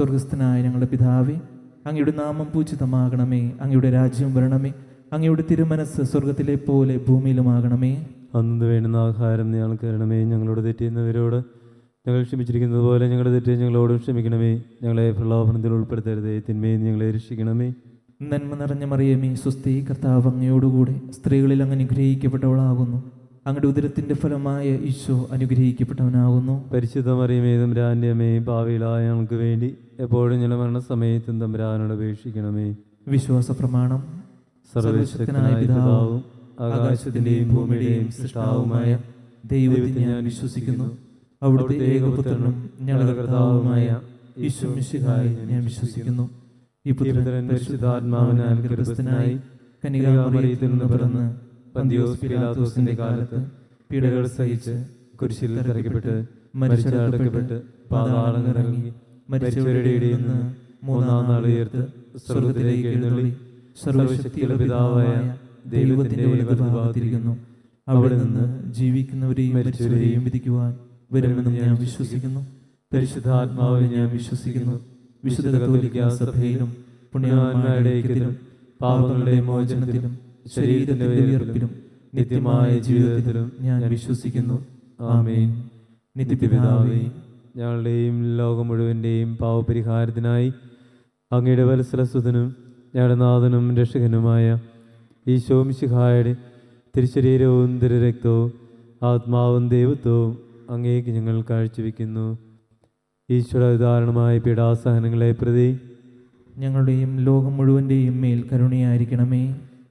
സ്വർഗസ്ഥനായ ഞങ്ങളുടെ പിതാവേ അങ്ങയുടെ നാമം പൂജിതമാകണമേ അങ്ങയുടെ രാജ്യം വരണമേ അങ്ങയുടെ തിരുമനസ് സ്വർഗത്തിലെ പോലെ ഭൂമിയിലുമാകണമേ. അന്ന് വേണ്ടുന്ന ആഹാരം ഞങ്ങൾക്ക് തരണമേ ഞങ്ങളോട് തെറ്റിയുന്നവരോട് ഞങ്ങൾ ക്ഷമിച്ചിരിക്കുന്നത് പോലെ ഞങ്ങളുടെ തെറ്റ് ഞങ്ങളോട് ക്ഷമിക്കണമേ ഞങ്ങളെ പ്രലോഭനത്തിൽ ഉൾപ്പെടുത്തരുതേ തിന്മയിൽ ഞങ്ങളെ രക്ഷിക്കണമേ. നന്മ നിറഞ്ഞ മറിയമേ സുസ്ഥി കർത്താവ് അങ്ങയോടുകൂടെ സ്ത്രീകളിൽ അങ്ങ് അനുഗ്രഹിക്കപ്പെട്ടവളാകുന്നു. അങ്ങയുടെ ഉദരത്തിന്റെ ഫലമായ ഈശോ അനുഗ്രഹിക്കപ്പെട്ടവനാകുന്നു. പരിശുദ്ധ മറിയമേ തമ്പുരാന്റെ അമ്മേ ഭാവിയിലായ ഞങ്ങൾക്ക് വേണ്ടി എപ്പോഴും ഞങ്ങളുടെ മരണസമയത്തും തമ്പുരാനോട് അപേക്ഷിക്കണമേ. വിശ്വാസ പ്രമാണം സർവശക്തനായ പിതാവും ആകാശത്തിന്റെയും ഭൂമിയുടെയും സൃഷ്ടാവുമായ ദൈവത്തിൽ ഞാൻ വിശ്വസിക്കുന്നു. അവിടുത്തെ ഏകപുത്രനും ഞങ്ങളുടെ കർത്താവുമായ ഈശോ മിശിഹായി ഞാൻ വിശ്വസിക്കുന്നു. ഈ പുത്രൻ പരിശുദ്ധാത്മാവിനാൽ ഗർഭസ്ഥനായി കനികാമറിയത്തിൽ നിന്ന് പിറന്ന് പന്തിയോസ് പിലാത്തോസിന്റെ കാലത്ത് പീഡകൾ സഹിച്ച് കുരിശിൽ തറയ്ക്കപ്പെട്ട് മരിച്ചടക്കപ്പെട്ട് പാതാളം ഇറങ്ങി മരിച്ചവരുടെ ഇടയിൽ നിന്ന് മൂന്നാം നാൾ ഉയർത്ത് സ്വർഗത്തിലേക്ക് എഴുന്നള്ളി. സർവശക്തിയുടെ പിതാവായ ദൈവത്തിന്റെ വലതുഭാഗത്തിരിക്കുന്നു അവിടെ നിന്ന് ജീവിക്കുന്നവരെയും മരിച്ചവരെയും വിധിക്കുവാൻ വരുമെന്ന് ഞാൻ വിശ്വസിക്കുന്നു. പരിശുദ്ധാത്മാവിനെ ഞാൻ വിശ്വസിക്കുന്നു. വിശുദ്ധ കത്തോലിക്ക സഭയിലും പുണ്യവാന്മാരുടെ ഐക്യത്തിലും പാപങ്ങളുടെ മോചനത്തിലും ശരീരത്തിന്റെ ഉയർപ്പിലും നിത്യമായ ജീവിതത്തിലും ഞാൻ വിശ്വസിക്കുന്നു. ആമേൻ. നിത്യപിതാവേ ഞങ്ങളുടെയും ലോകം മുഴുവന്റെയും പാവപരിഹാരത്തിനായി അങ്ങയുടെ വത്സലസുതനും ഞങ്ങളുടെ നാഥനും രക്ഷകനുമായ ഈശോ മിശിഹായുടെ തിരുശരീരവും തിരുരക്തവും ആത്മാവും ദൈവത്വവും അങ്ങേക്ക് ഞങ്ങൾ കാഴ്ചവെക്കുന്നു. ഈശ്വര ഉദാഹരണമായ പീഡാസഹനങ്ങളെ പ്രതി ഞങ്ങളുടെയും ലോകം മുഴുവന്റെയും മേൽ കരുണയായിരിക്കണമേ.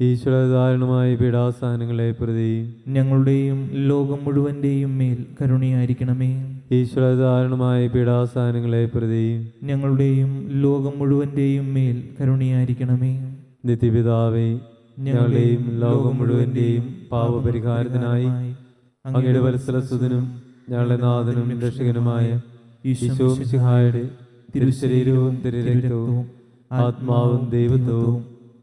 ഈശ്വര പീഠാസ്ഥാനങ്ങളെ പ്രതി. ഞങ്ങളുടെയും ലോകം മുഴുവന്റെയും മേൽ കരുണയായിരിക്കണമേ. ഈശ്വരധാരണമായ പീഠാസ്ഥാനങ്ങളെ പ്രതി. ഞങ്ങളുടെയും ലോകം മുഴുവന്റെയും മേൽ കരുണയായിരിക്കണമേ. നിത്യപിതാവേ ഞങ്ങളുടെയും ലോകം മുഴുവന്റെയും പാപപരിഹാരത്തിനായി അങ്ങയുടെ വത്സലസുതനും ഞങ്ങളുടെ നാഥനും രക്ഷകനുമായ ഈശോ മിശിഹായുടെ തിരുശരീരവും തിരുരക്തവും ആത്മാവും ദൈവത്വവും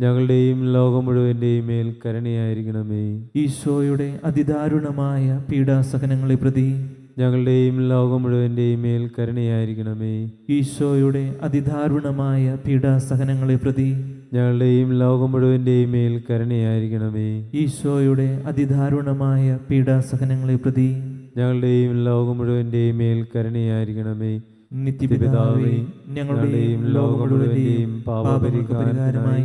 ഞങ്ങളുടെയും ലോകം മുഴുവന്റെയും മേൽ കരുണയായിരിക്കണമേ. ഈശോയുടെ അതിദാരുണമായ പീഡാസഹനങ്ങളെ പ്രതി ഞങ്ങളുടെയും ലോകം മുഴുവന്റെയും മേൽ കരുണയായിരിക്കണമേ. ഈശോയുടെ അതിദാരുണമായ പീഡാസഹനങ്ങളെ പ്രതി ഞങ്ങളുടെയും ലോകം മുഴുവന്റെയും മേൽ കരുണയായിരിക്കണമേ. ഈശോയുടെ അതിദാരുണമായ പീഡാസഹനങ്ങളെ പ്രതി ഞങ്ങളുടെയും ലോകം മുഴുവന്റെയും മേൽ കരുണയായിരിക്കണമേ. നിത്യപിതാവേ ഞങ്ങളുടെയും ലോകം മുഴുവന്റെയും പാപപരിഹാരമായി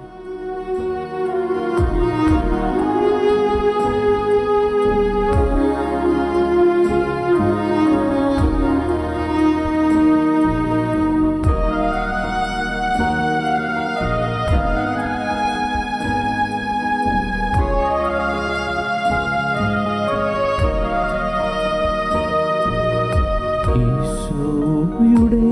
ഈശോയുടെ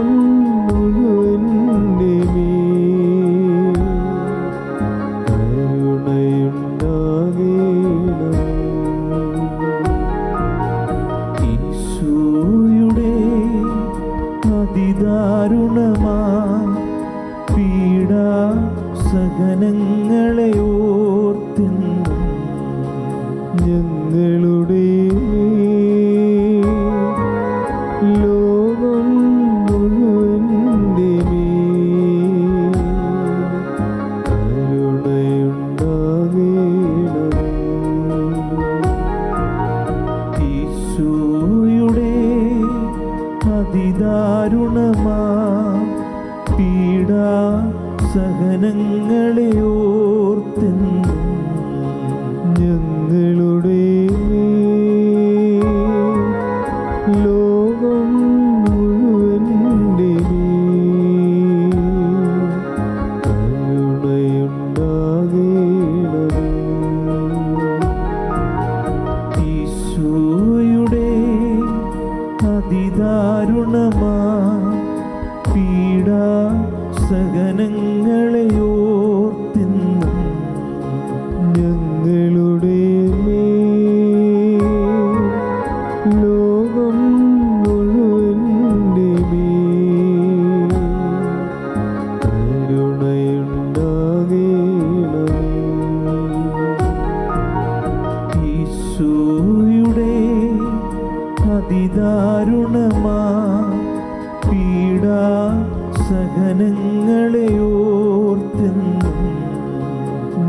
ലോകം സഹനങ്ങളെ ഈശോയുടെ അതിദാരുണമാ പീഡാ സഹനങ്ങളെ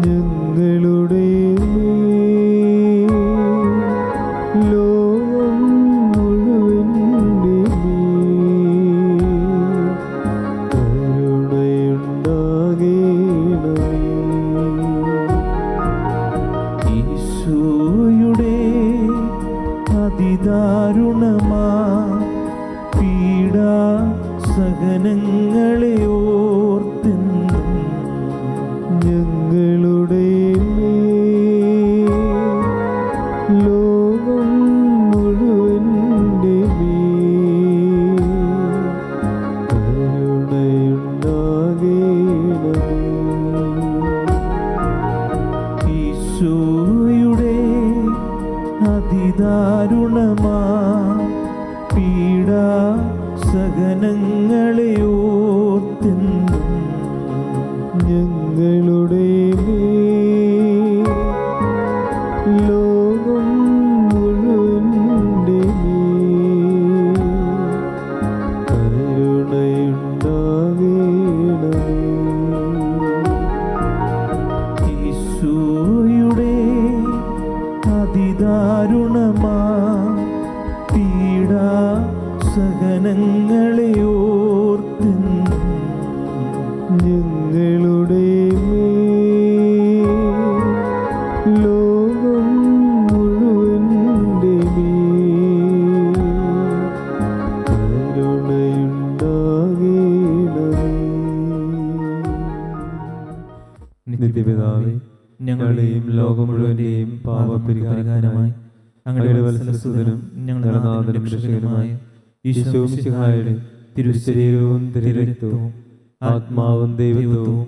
ഞങ്ങളുടെ ലോകം മുഴുവന്റെ ലോകം മുഴുവന്റെ സഹനങ്ങളെ ഞങ്ങളുടെ രക്ഷകനുമായ ഈശോ മിശിഹായുടെ തിരുശരീരവും തിരുരക്തവും ആത്മാവും ദൈവത്വവും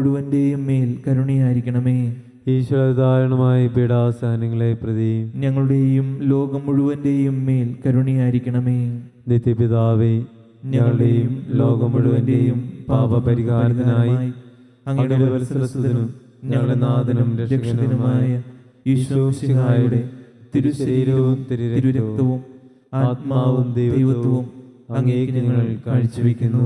മുഴുവന്റെയും മേൽ കരുണയായിരിക്കണമേ. ഈശ്വരധാരണമായ പീഡാസഹനങ്ങളെ പ്രതി ഞങ്ങളുടെയും ലോകം മുഴുവന്റെയും മേൽ കരുണയായിരിക്കണമേ. നിത്യപിതാവേ ഞങ്ങളുടെയും ലോകം മുഴുവന്റെയും പാപപരിഹാരത്തിനായി അങ്ങയുടെ വത്സലസുതനും ഞങ്ങളുടെ നാഥനും രക്ഷകനുമായ ഈശോ സിഹായുടെ തിരുശരീരവും തിരുരക്തവും ആത്മാവും ദൈവത്വവും അങ്ങേക്ക് ഞങ്ങൾ കാഴ്ചവെക്കുന്നു.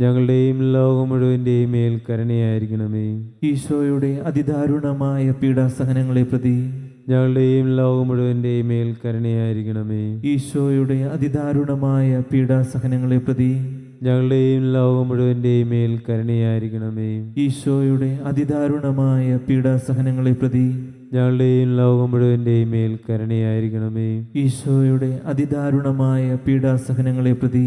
ഞങ്ങളുടെയും ലോകം മുഴുവന്റെയും മേൽ കരുണയായിരിക്കണമേ. ഈശോയുടെ അതിദാരുണമായ പീഡാസഹനങ്ങളെ പ്രതി ഞങ്ങളുടെയും ലോകം മുഴുവന്റെയും മേൽ കരുണയായിരിക്കണമേ. ഈശോയുടെ അതിദാരുണമായ പീഡാസഹനങ്ങളെ പ്രതി ഞങ്ങളുടെയും ലോകം മുഴുവന്റെയും മേൽ കരുണയായിരിക്കണമേ. ഈശോയുടെ അതിദാരുണമായ പീഡാസഹനങ്ങളെ പ്രതി ഞങ്ങളുടെയും ലോകം മുഴുവന്റെയും മേൽ കരുണയായിരിക്കണമേ. ഈശോയുടെ അതിദാരുണമായ പീഡാസഹനങ്ങളെ പ്രതി